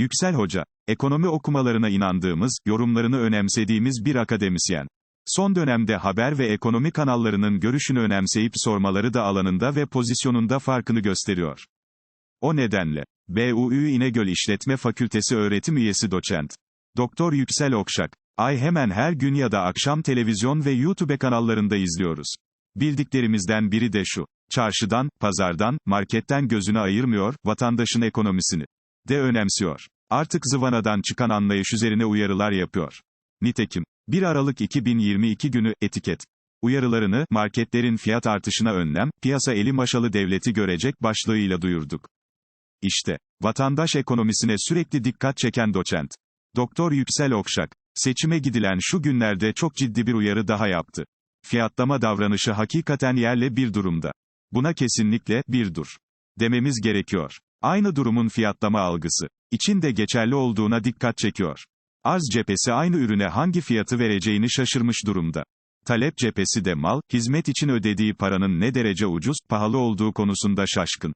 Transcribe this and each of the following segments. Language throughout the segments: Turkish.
Yüksel Hoca, ekonomi okumalarına inandığımız, yorumlarını önemsediğimiz bir akademisyen. Son dönemde haber ve ekonomi kanallarının görüşünü önemseyip sormaları da alanında ve pozisyonunda farkını gösteriyor. O nedenle, BUÜ İnegöl İşletme Fakültesi öğretim üyesi doçent. Doktor Yüksel Okşak, ay hemen her gün ya da akşam televizyon ve YouTube kanallarında izliyoruz. Bildiklerimizden biri de şu. Çarşıdan, pazardan, marketten gözünü ayırmıyor, vatandaşın ekonomisini de önemsiyor. Artık zıvanadan çıkan anlayış üzerine uyarılar yapıyor. Nitekim, 1 Aralık 2022 günü, etiket. Uyarılarını, marketlerin fiyat artışına önlem, piyasa eli maşalı devleti görecek başlığıyla duyurduk. İşte, vatandaş ekonomisine sürekli dikkat çeken doçent. Doktor Yüksel Okşak, seçime gidilen şu günlerde çok ciddi bir uyarı daha yaptı. Fiyatlama davranışı hakikaten yerle bir durumda. Buna kesinlikle, bir dur. Dememiz gerekiyor. Aynı durumun fiyatlama algısı, için de geçerli olduğuna dikkat çekiyor. Arz cephesi aynı ürüne hangi fiyatı vereceğini şaşırmış durumda. Talep cephesi de mal, hizmet için ödediği paranın ne derece ucuz, pahalı olduğu konusunda şaşkın.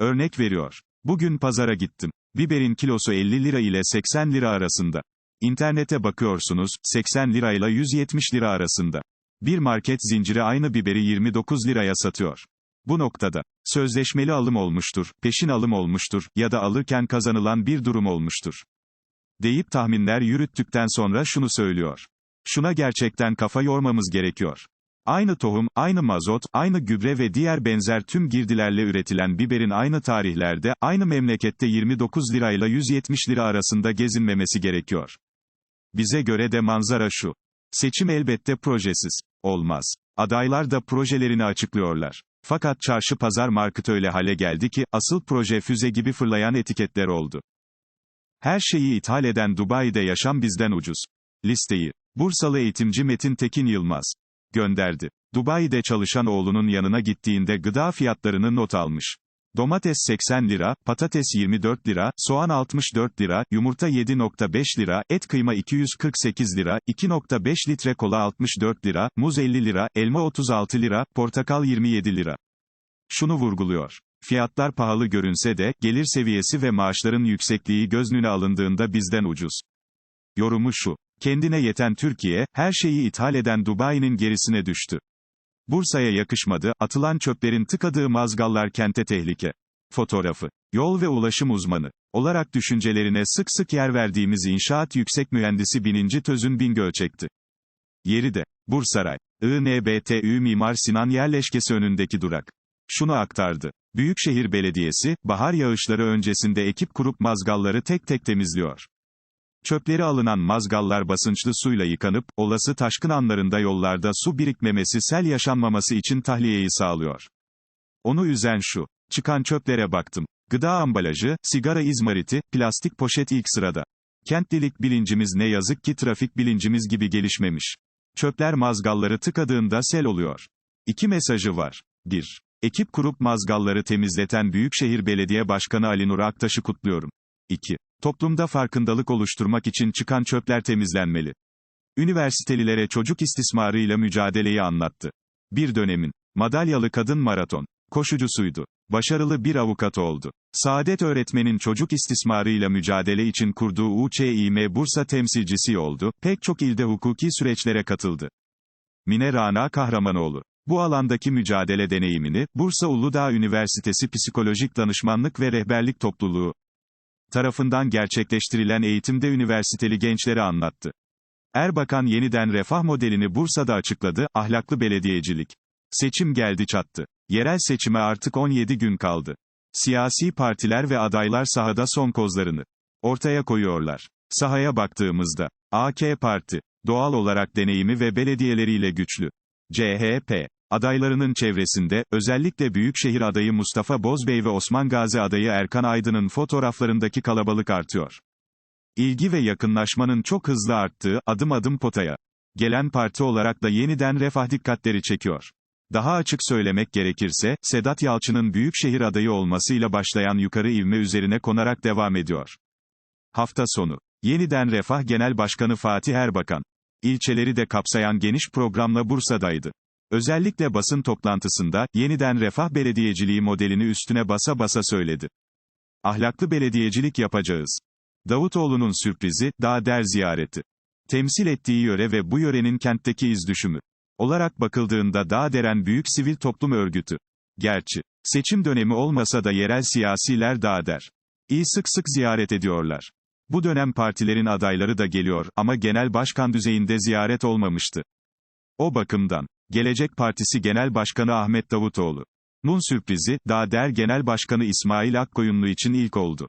Örnek veriyor. Bugün pazara gittim. Biberin kilosu 50 lira ile 80 lira arasında. İnternete bakıyorsunuz, 80 lira ile 170 lira arasında. Bir market zinciri aynı biberi 29 liraya satıyor. Bu noktada, sözleşmeli alım olmuştur, peşin alım olmuştur, ya da alırken kazanılan bir durum olmuştur. Deyip tahminler yürüttükten sonra şunu söylüyor. Şuna gerçekten kafa yormamız gerekiyor. Aynı tohum, aynı mazot, aynı gübre ve diğer benzer tüm girdilerle üretilen biberin aynı tarihlerde, aynı memlekette 29 lirayla 170 lira arasında gezinmemesi gerekiyor. Bize göre de manzara şu. Seçim elbette projesiz. Olmaz. Adaylar da projelerini açıklıyorlar. Fakat çarşı pazar market öyle hale geldi ki, asıl proje füze gibi fırlayan etiketler oldu. Her şeyi ithal eden Dubai'de yaşam bizden ucuz. Listeyi, Bursalı eğitimci Metin Tekin Yılmaz gönderdi. Dubai'de çalışan oğlunun yanına gittiğinde gıda fiyatlarını not almış. Domates 80 lira, patates 24 lira, soğan 64 lira, yumurta 7.5 lira, et kıyma 248 lira, 2.5 litre kola 64 lira, muz 50 lira, elma 36 lira, portakal 27 lira. Şunu vurguluyor. Fiyatlar pahalı görünse de, gelir seviyesi ve maaşların yüksekliği göz önüne alındığında bizden ucuz. Yorumu şu. Kendine yeten Türkiye, her şeyi ithal eden Dubai'nin gerisine düştü. Bursa'ya yakışmadı, atılan çöplerin tıkadığı mazgallar kente tehlike. Fotoğrafı. Yol ve ulaşım uzmanı. Olarak düşüncelerine sık sık yer verdiğimiz inşaat yüksek mühendisi Bininci Tözün Bingöl çekti. Yeri de, Bursaray. INBTÜ Mimar Sinan yerleşkesi önündeki durak. Şunu aktardı. Büyükşehir Belediyesi, bahar yağışları öncesinde ekip kurup mazgalları tek tek temizliyor. Çöpleri alınan mazgallar basınçlı suyla yıkanıp, olası taşkın anlarında yollarda su birikmemesi sel yaşanmaması için tahliyeyi sağlıyor. Onu üzen şu. Çıkan çöplere baktım. Gıda ambalajı, sigara izmariti, plastik poşet ilk sırada. Kentlilik bilincimiz ne yazık ki trafik bilincimiz gibi gelişmemiş. Çöpler mazgalları tıkadığında sel oluyor. İki mesajı var. 1. Ekip kurup mazgalları temizleten Büyükşehir Belediye Başkanı Ali Nur Aktaş'ı kutluyorum. 2. Toplumda farkındalık oluşturmak için çıkan çöpler temizlenmeli. Üniversitelilere çocuk istismarıyla mücadeleyi anlattı. Bir dönemin madalyalı kadın maraton koşucusuydu. Başarılı bir avukat oldu. Saadet öğretmenin çocuk istismarıyla mücadele için kurduğu UÇİM Bursa temsilcisi oldu. Pek çok ilde hukuki süreçlere katıldı. Mine Rana Kahramanoğlu bu alandaki mücadele deneyimini, Bursa Uludağ Üniversitesi Psikolojik Danışmanlık ve Rehberlik Topluluğu, tarafından gerçekleştirilen eğitimde üniversiteli gençlere anlattı. Erbakan yeniden refah modelini Bursa'da açıkladı, ahlaklı belediyecilik. Seçim geldi çattı. Yerel seçime artık 17 gün kaldı. Siyasi partiler ve adaylar sahada son kozlarını ortaya koyuyorlar. Sahaya baktığımızda, AK Parti, doğal olarak deneyimi ve belediyeleriyle güçlü. CHP, adaylarının çevresinde, özellikle Büyükşehir adayı Mustafa Bozbey ve Osman Gazi adayı Erkan Aydın'ın fotoğraflarındaki kalabalık artıyor. İlgi ve yakınlaşmanın çok hızlı arttığı, adım adım potaya gelen parti olarak da yeniden refah dikkatleri çekiyor. Daha açık söylemek gerekirse, Sedat Yalçın'ın Büyükşehir adayı olmasıyla başlayan yukarı ivme üzerine konarak devam ediyor. Hafta sonu, yeniden Refah Genel Başkanı Fatih Erbakan, ilçeleri de kapsayan geniş programla Bursa'daydı. Özellikle basın toplantısında, yeniden refah belediyeciliği modelini üstüne basa basa söyledi. Ahlaklı belediyecilik yapacağız. Davutoğlu'nun sürprizi, Dağder ziyareti. Temsil ettiği yöre ve bu yörenin kentteki izdüşümü. Olarak bakıldığında Dağderen büyük sivil toplum örgütü. Gerçi, seçim dönemi olmasa da yerel siyasiler Dağder. İyi sık sık ziyaret ediyorlar. Bu dönem partilerin adayları da geliyor ama genel başkan düzeyinde ziyaret olmamıştı. O bakımdan, Gelecek Partisi Genel Başkanı Ahmet Davutoğlu. Nun sürprizi, Dağder Genel Başkanı İsmail Akkoyunlu için ilk oldu.